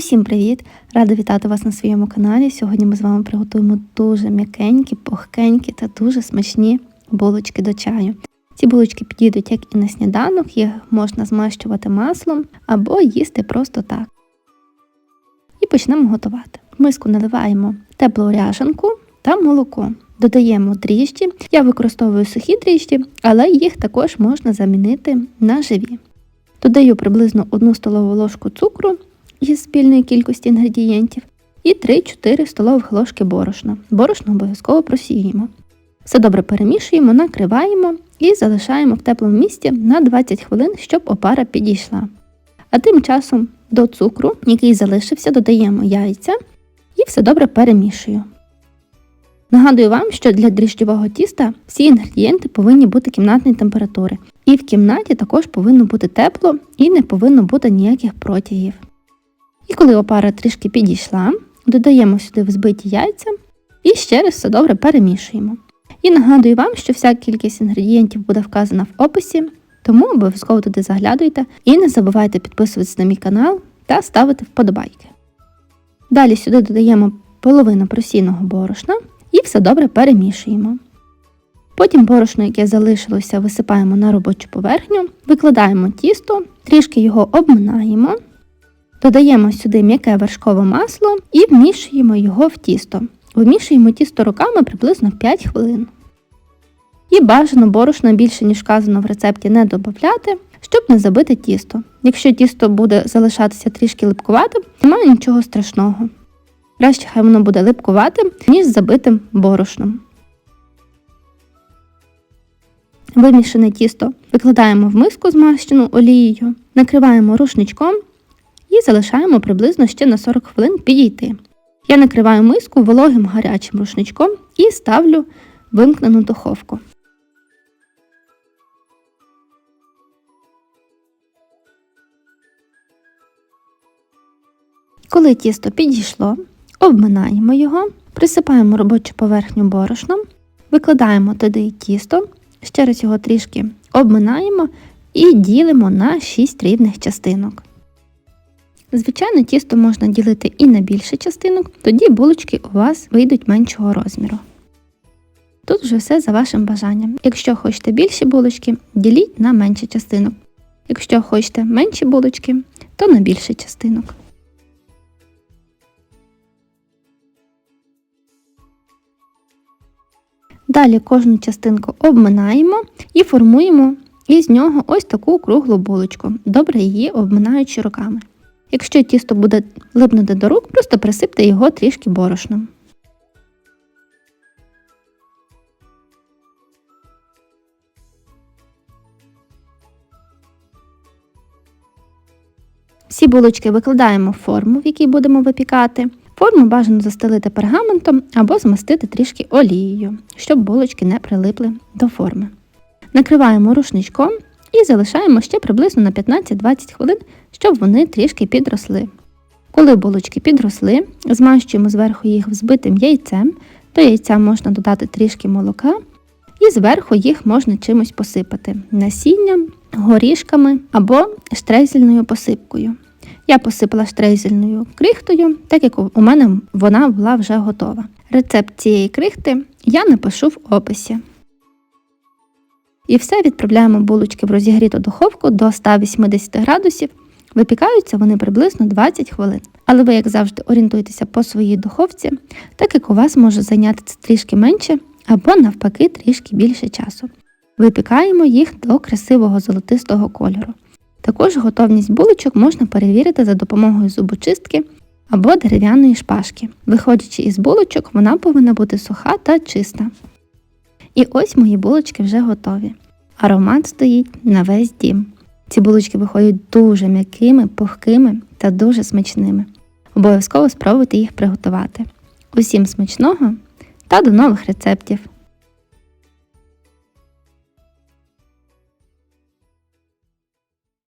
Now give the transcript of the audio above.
Усім привіт! Рада вітати вас на своєму каналі. Сьогодні ми з вами приготуємо дуже м'якенькі, пухкенькі та дуже смачні булочки до чаю. Ці булочки підійдуть як і на сніданок, їх можна змащувати маслом або їсти просто так. І почнемо готувати. В миску наливаємо теплу ряжанку та молоко. Додаємо дріжджі. Я використовую сухі дріжджі, але їх також можна замінити на живі. Додаю приблизно 1 столову ложку цукру із спільної кількості інгредієнтів і 3-4 столових ложки борошна. Борошно обов'язково просіємо. Все добре перемішуємо, накриваємо і залишаємо в теплому місці на 20 хвилин, щоб опара підійшла. А тим часом до цукру, який залишився, додаємо яйця і все добре перемішую. Нагадую вам, що для дріжджового тіста всі інгредієнти повинні бути кімнатної температури. І в кімнаті також повинно бути тепло і не повинно бути ніяких протягів. І коли опара трішки підійшла, додаємо сюди взбиті яйця і ще раз все добре перемішуємо. І нагадую вам, що вся кількість інгредієнтів буде вказана в описі, тому обов'язково туди заглядуйте і не забувайте підписуватися на мій канал та ставити вподобайки. Далі сюди додаємо половину просійного борошна і все добре перемішуємо. Потім борошно, яке залишилося, висипаємо на робочу поверхню, викладаємо тісто, трішки його обминаємо, додаємо сюди м'яке вершкове масло і вмішуємо його в тісто. Вимішуємо тісто руками приблизно 5 хвилин. І бажано борошно більше, ніж вказано в рецепті, не додати, щоб не забити тісто. Якщо тісто буде залишатися трішки липкуватим, немає нічого страшного. Краще хай воно буде липкуватим, ніж забитим борошном. Вимішане тісто викладаємо в миску змащену олією, накриваємо рушничком і залишаємо приблизно ще на 40 хвилин підійти. Я накриваю миску вологим гарячим рушничком і ставлю вимкнену духовку. Коли тісто підійшло, обминаємо його, присипаємо робочу поверхню борошном, викладаємо туди тісто, ще раз його трішки обминаємо і ділимо на 6 рівних частинок. Звичайно, тісто можна ділити і на більше частинок, тоді булочки у вас вийдуть меншого розміру. Тут вже все за вашим бажанням. Якщо хочете більші булочки, діліть на менше частинок. Якщо хочете менші булочки, то на більше частинок. Далі кожну частинку обминаємо і формуємо із нього ось таку круглу булочку, добре її обминаючи руками. Якщо тісто буде липнути до рук, просто присипте його трішки борошном. Всі булочки викладаємо в форму, в якій будемо випікати. Форму бажано застелити пергаментом або змастити трішки олією, щоб булочки не прилипли до форми. Накриваємо рушничком і залишаємо ще приблизно на 15-20 хвилин, щоб вони трішки підросли. Коли булочки підросли, змащуємо зверху їх взбитим яйцем, до яйця можна додати трішки молока, і зверху їх можна чимось посипати насінням, горішками або штрезельною посипкою. Я посипала штрейзельною крихтою, так як у мене вона була вже готова. Рецепт цієї крихти я напишу в описі. І все відправляємо булочки в розігріту духовку до 180 градусів. Випікаються вони приблизно 20 хвилин. Але ви, як завжди, орієнтуєтеся по своїй духовці, так як у вас може зайняти це трішки менше або, навпаки, трішки більше часу. Випікаємо їх до красивого золотистого кольору. Також готовність булочок можна перевірити за допомогою зубочистки або дерев'яної шпажки. Виходячи із булочок, вона повинна бути суха та чиста. І ось мої булочки вже готові. Аромат стоїть на весь дім. Ці булочки виходять дуже м'якими, пухкими та дуже смачними. Обов'язково спробуйте їх приготувати. Усім смачного та до нових рецептів!